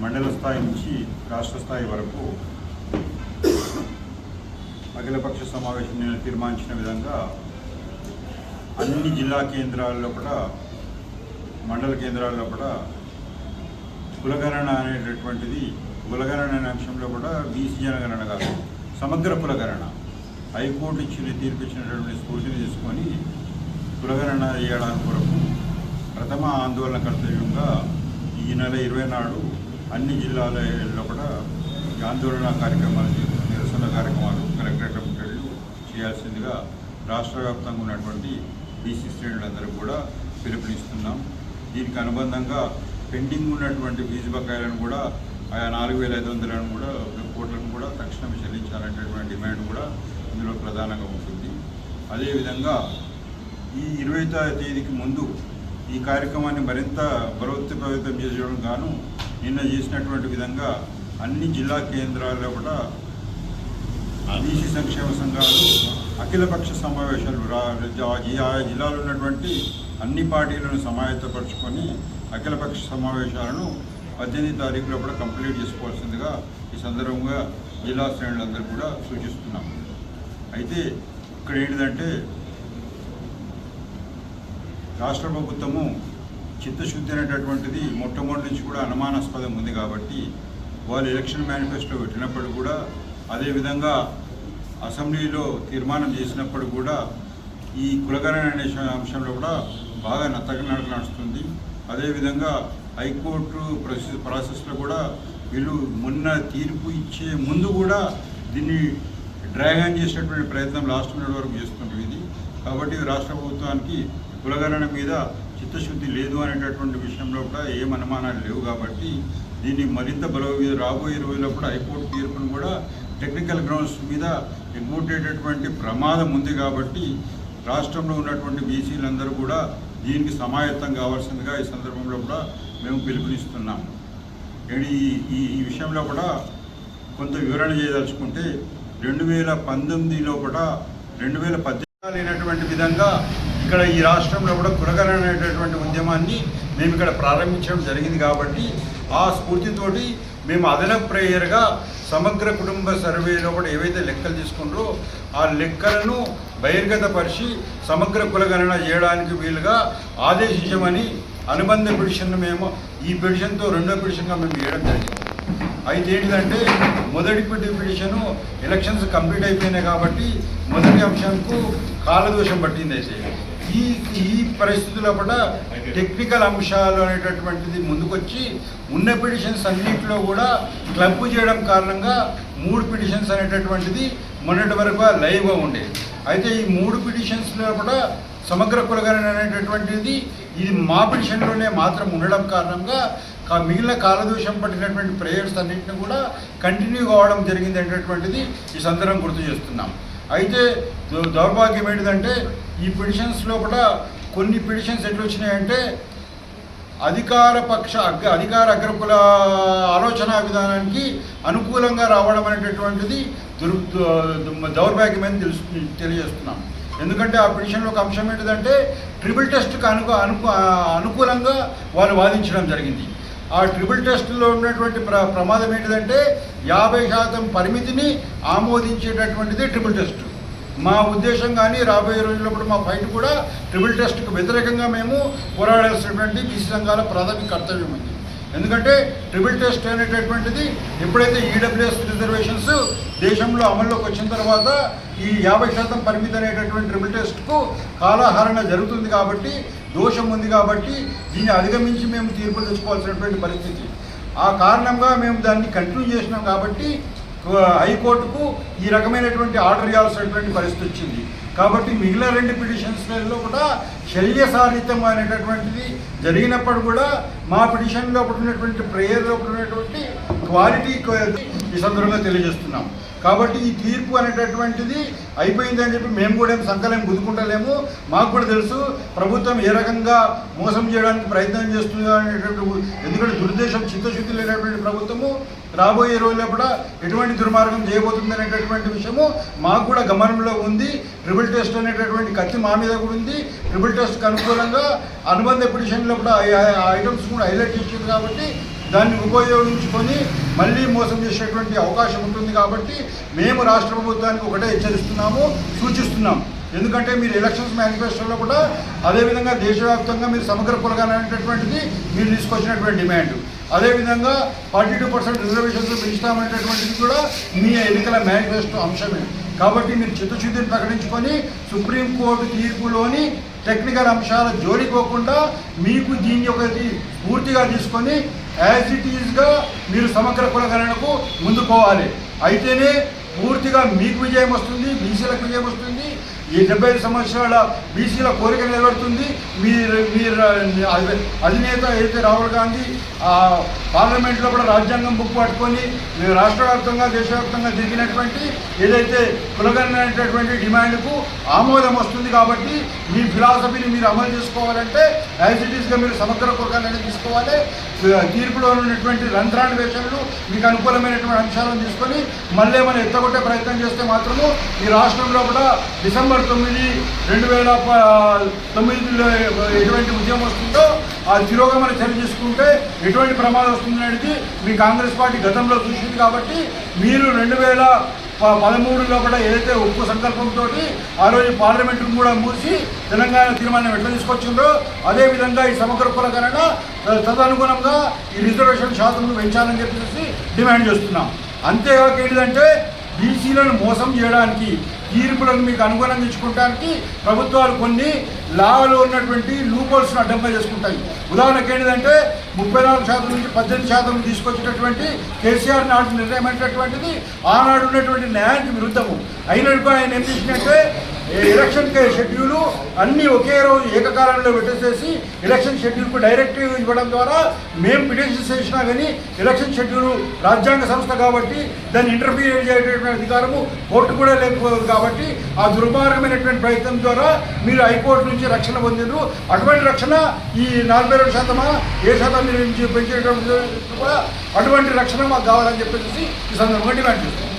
మండల స్థాయి నుంచి రాష్ట్ర స్థాయి వరకు అఖిలపక్ష సమావేశం నేను తీర్మానించిన విధంగా అన్ని జిల్లా కేంద్రాల్లో కూడా మండల కేంద్రాల్లో కూడా కులగణన అనేటటువంటిది కులగణన అనే అంశంలో కూడా బీసీ జనగణన కాదు సమగ్ర కులగణన. హైకోర్టు ఇచ్చిన తీర్పు ఇచ్చినటువంటి స్ఫూర్తిని తీసుకొని కులగణన చేయడానికి కొరకు ప్రథమ ఆందోళన కర్తవ్యంగా ఈ నెల ఇరవై నాడు అన్ని జిల్లాలలో కూడా ఆందోళన కార్యక్రమాలు నిరసన కార్యక్రమాలు కలెక్టరేట్ ముట్టడిలు చేయాల్సిందిగా రాష్ట్ర వ్యాప్తంగా ఉన్నటువంటి బీసీ శ్రేణులందరూ కూడా పిలుపునిస్తున్నాం. దీనికి అనుబంధంగా పెండింగ్ ఉన్నటువంటి ఫీజు బకాయిలను కూడా ఆయా నాలుగు వేల ఐదు వందలను కూడా కోట్లను కూడా తక్షణం చెల్లించాలనేటటువంటి డిమాండ్ కూడా ఇందులో ప్రధానంగా ఉంటుంది. అదేవిధంగా ఈ ఇరవై తేదీకి ముందు ఈ కార్యక్రమాన్ని మరింత బలోత్పేతం చేయడం గాను నిన్న చేసినటువంటి విధంగా అన్ని జిల్లా కేంద్రాల్లో కూడా బీసీ సంక్షేమ సంఘాలు అఖిలపక్ష సమావేశాలు రా ఆయా జిల్లాలో ఉన్నటువంటి అన్ని పార్టీలను సమాయత్తపరుచుకొని అఖిలపక్ష సమావేశాలను పద్దెనిమిది తారీఖులో కూడా కంప్లీట్ చేసుకోవాల్సిందిగా ఈ సందర్భంగా జిల్లా శ్రేణులందరూ కూడా సూచిస్తున్నాం. అయితే ఇక్కడ ఏంటిదంటే రాష్ట్ర ప్రభుత్వము చిత్తశుద్ధి అనేటటువంటిది మొట్టమొదటి నుంచి కూడా అనుమానాస్పదం ఉంది కాబట్టి వాళ్ళు ఎలక్షన్ మేనిఫెస్టో పెట్టినప్పుడు కూడా అదేవిధంగా అసెంబ్లీలో తీర్మానం చేసినప్పుడు కూడా ఈ కులగణన అనే అంశంలో కూడా బాగా నత్తగనడక నడుస్తుంది. అదేవిధంగా హైకోర్టు ప్రాసెస్ ప్రాసెస్లో కూడా వీళ్ళు మొన్న తీర్పు ఇచ్చే ముందు కూడా దీన్ని డ్రాగన్ చేసేటువంటి ప్రయత్నం లాస్ట్ మినిట్ వరకు చేస్తుంటుంది ఇది. కాబట్టి రాష్ట్ర ప్రభుత్వానికి కులగణన మీద చిత్తశుద్ధి లేదు అనేటటువంటి విషయంలో కూడా ఏం అనుమానాలు లేవు కాబట్టి దీన్ని మరింత బలో రాబోయే రోజుల్లో కూడా హైకోర్టు తీర్పును కూడా టెక్నికల్ గ్రౌండ్స్ మీద ఎగ్గొట్టేటటువంటి ప్రమాదం ఉంది కాబట్టి రాష్ట్రంలో ఉన్నటువంటి బీసీలందరూ కూడా దీనికి సమాయత్తం కావాల్సిందిగా ఈ సందర్భంలో కూడా మేము పిలుపునిస్తున్నాము. ఈ ఈ ఈ విషయంలో కూడా కొంత వివరణ చేయదలుచుకుంటే రెండు వేల పంతొమ్మిదిలో కూడా రెండు వేల పద్దెనిమిది లేనటువంటి విధంగా ఇక్కడ ఈ రాష్ట్రంలో కూడా కులగణ అనేటటువంటి ఉద్యమాన్ని మేము ఇక్కడ ప్రారంభించడం జరిగింది కాబట్టి ఆ స్ఫూర్తితోటి మేము అదనపు ప్రేయర్గా సమగ్ర కుటుంబ సర్వేలో కూడా ఏవైతే లెక్కలు తీసుకుంటారో ఆ లెక్కలను బహిర్గతపరిచి సమగ్ర కులగణన చేయడానికి వీలుగా ఆదేశించమని అనుబంధ పిటిషన్ను మేము ఈ పిటిషన్తో రెండో పిటిషన్గా మేము చేయడం జరిగింది. అయితే ఏంటిదంటే మొదటి పిటి- పిటిషను ఎలక్షన్స్ కంప్లీట్ అయిపోయినాయి కాబట్టి మొదటి అంశంకు కాలదోషం పట్టింది అయితే ఈ ఈ పరిస్థితుల్లో కూడా టెక్నికల్ అంశాలు అనేటటువంటిది ముందుకొచ్చి ఉన్న పిటిషన్స్ అన్నింటిలో కూడా క్లబ్ చేయడం కారణంగా మూడు పిటిషన్స్ అనేటటువంటిది మొన్నటి వరకు లైవ్గా ఉండేది అయితే ఈ మూడు పిటిషన్స్లో కూడా సమగ్ర కులగణన అనేటటువంటిది ఇది మా పిటిషన్లోనే మాత్రం ఉండడం కారణంగా మిగిలిన కాలదోషం పట్టినటువంటి ప్రేయర్స్ అన్నింటిని కూడా కంటిన్యూ కావడం జరిగింది అనేటటువంటిది ఈ సందర్భం గుర్తు చేస్తున్నాం. అయితే దౌర్భాగ్యం ఏంటిదంటే ఈ పిటిషన్స్ లోపల కొన్ని పిటిషన్స్ ఎట్లా వచ్చినాయంటే అధికార పక్ష అగ్ర అధికార అగ్రకుల ఆలోచన విధానానికి అనుకూలంగా రావడం అనేటటువంటిది దుర్ దౌర్భాగ్యమని తెలుసు తెలియజేస్తున్నాం. ఎందుకంటే ఆ పిటిషన్లో ఒక అంశం ఏంటిదంటే ట్రిపుల్ టెస్ట్కి అను అనుకు అనుకూలంగా వాళ్ళు వాదించడం జరిగింది. ఆ ట్రిపుల్ టెస్ట్లో ఉన్నటువంటి ప్ర ప్రమాదం ఏంటిదంటే యాభై శాతం పరిమితిని ఆమోదించేటటువంటిది ట్రిపుల్ టెస్ట్. మా ఉద్దేశం కానీ రాబోయే రోజుల్లో కూడా మా ఫైట్ కూడా ట్రిపుల్ టెస్ట్కు వ్యతిరేకంగా మేము పోరాడాల్సినటువంటి బీసీ సంఘాల ప్రాథమిక కర్తవ్యం ఉంది ఎందుకంటే ట్రిపుల్ టెస్ట్ అనేటటువంటిది ఎప్పుడైతే ఈడబ్ల్యూఎస్ రిజర్వేషన్స్ దేశంలో అమల్లోకి వచ్చిన తర్వాత ఈ యాభై శాతం పరిమితి అనేటటువంటి ట్రిపుల్ టెస్ట్కు కాలహరణ జరుగుతుంది కాబట్టి దోషం ఉంది కాబట్టి దీన్ని అధిగమించి మేము తీర్పులు తెచ్చుకోవాల్సినటువంటి పరిస్థితి. ఆ కారణంగా మేము దాన్ని కంటిన్యూ చేసినాం కాబట్టి హైకోర్టుకు ఈ రకమైనటువంటి ఆర్డర్ ఇవ్వాల్సినటువంటి పరిస్థితి వచ్చింది. కాబట్టి మిగిలిన రెండు పిటిషన్స్లలో కూడా శల్య సాహిత్యం అనేటటువంటిది జరిగినప్పుడు కూడా మా పిటిషన్లో ఉన్నటువంటి ప్రేయర్లో ఉన్నటువంటి క్వాలిటీ ఈ సందర్భంగా తెలియజేస్తున్నాం. కాబట్టి ఈ తీర్పు అనేటటువంటిది అయిపోయిందని చెప్పి మేము కూడా ఏం సంకలం గుద్దుకుంటలేము. మాకు కూడా తెలుసు ప్రభుత్వం ఏ రకంగా మోసం చేయడానికి ప్రయత్నం చేస్తుందో అనేటువంటి ఎందుకంటే దురుద్దేశం చిత్తశుద్ధి లేనటువంటి ప్రభుత్వము రాబోయే రోజుల్లో కూడా ఎటువంటి దుర్మార్గం చేయబోతుంది అనేటటువంటి విషయము మాకు కూడా గమనంలో ఉంది. ట్రిబుల్ టెస్ట్ అనేటటువంటి కత్తి మా మీద కూడా ఉంది. ట్రిబుల్ టెస్ట్కి అనుకూలంగా అనుబంధ పిటిషన్లో కూడా ఐటమ్స్ కూడా హైలైట్ చేసింది కాబట్టి దాన్ని ఉపయోగించుకొని మళ్ళీ మోసం చేసేటువంటి అవకాశం ఉంటుంది కాబట్టి మేము రాష్ట్ర ప్రభుత్వానికి ఒకటే హెచ్చరిస్తున్నాము సూచిస్తున్నాం. ఎందుకంటే మీరు ఎలక్షన్స్ మేనిఫెస్టోలో కూడా అదేవిధంగా దేశవ్యాప్తంగా మీరు సమగ్ర కులగానే అనేటటువంటిది మీరు తీసుకొచ్చినటువంటి డిమాండ్. అదేవిధంగా ఫార్టీ టూ పర్సెంట్ రిజర్వేషన్స్ పెంచుతామనేటటువంటిది కూడా మీ ఎన్నికల మేనిఫెస్టో అంశమే. కాబట్టి మీరు చిత్తశుద్ధిని ప్రకటించుకొని సుప్రీంకోర్టు తీర్పులోని టెక్నికల్ అంశాల జోడికోకుండా మీకు దీన్ని ఒకటి పూర్తిగా తీసుకొని యాజ్ ఇట్ ఈజ్గా మీరు సమగ్ర కులగణనకు ముందుకోవాలి అయితేనే పూర్తిగా మీకు విజయం వస్తుంది బీసీలకు విజయం వస్తుంది ఈ డెబ్బై ఐదు సంవత్సరాల బీసీల కోరిక నిలబడుతుంది మీరు మీరు అధినేత అయితే రాహుల్ గాంధీ పార్లమెంట్లో కూడా రాజ్యాంగం బుక్ పట్టుకొని మీరు రాష్ట్ర వ్యాప్తంగా దేశవ్యాప్తంగా జరిగినటువంటి ఏదైతే కులగనటువంటి డిమాండ్కు ఆమోదం వస్తుంది కాబట్టి మీ ఫిలాసఫీని మీరు అమలు చేసుకోవాలంటే యాజ్ ఇట్ ఈస్గా మీరు సమగ్ర కులగాన్ని తీసుకోవాలి. తీర్పులో ఉన్నటువంటి రంధ్రాన్వేషణలు మీకు అనుకూలమైనటువంటి అంశాలను తీసుకొని మళ్ళీ మనం ఎత్తగొట్టే ప్రయత్నం చేస్తే మాత్రము ఈ రాష్ట్రంలో కూడా డిసెంబర్ తొమ్మిది రెండు వేల తొమ్మిదిలో ఎటువంటి ఉద్యమం వస్తుందో ఆ తిరోగమన చర్య తీసుకుంటే ఎటువంటి ప్రమాదం వస్తుంది అనేది మీ కాంగ్రెస్ పార్టీ గతంలో చూసింది కాబట్టి మీరు రెండు వేల పదమూడులో కూడా ఏదైతే ఉప్పు సంకల్పంతో ఆ రోజు పార్లమెంటును కూడా మూసి తెలంగాణ తీర్మానం ఎట్లా తీసుకొచ్చిందో అదేవిధంగా ఈ సమగ్ర కులకరణ తదనుగుణంగా ఈ రిజర్వేషన్ శాతం పెంచాలని చెప్పేసి డిమాండ్ చేస్తున్నాం. అంతేకాక ఏంటిదంటే బీసీలను మోసం చేయడానికి తీర్పులను మీకు అనుగుణంగా ఇచ్చుకోవడానికి ప్రభుత్వాలు కొన్ని లాలో ఉన్నటువంటి లూపోల్స్ను అడ్డంపై చేసుకుంటాయి. ఉదాహరణకు ఏంటంటే ముప్పై నాలుగు శాతం నుంచి పద్దెనిమిది శాతం తీసుకొచ్చినటువంటి కేసీఆర్ నాడు నిర్ణయమైనటువంటిది ఆనాడు ఉన్నటువంటి న్యాయానికి విరుద్ధము. అయినట్టు ఆయన ఏం చేసినట్టే ఎలక్షన్ షెడ్యూలు అన్నీ ఒకే రోజు ఏకకాలంలో పెట్టేసేసి ఎలక్షన్ షెడ్యూల్కు డైరెక్టివ్ ఇవ్వడం ద్వారా మేము పిటిషన్స్ చేసినా కానీ ఎలక్షన్ షెడ్యూల్ రాజ్యాంగ సంస్థ కాబట్టి దాన్ని ఇంటర్ఫియర్ చేయటటువంటి అధికారము కోర్టు కూడా లేకపోదు కాబట్టి ఆ దుర్మార్గమైనటువంటి ప్రయత్నం ద్వారా మీరు హైకోర్టు నుంచి రక్షణ పొందిండ్రు. అటువంటి రక్షణ ఈ నలభై రెండు శాతమా ఏ శాతం మీరు నుంచి కూడా అటువంటి రక్షణ మాకు కావాలని చెప్పేసి ఈ సందర్భంగా డిమాండ్ చేస్తాం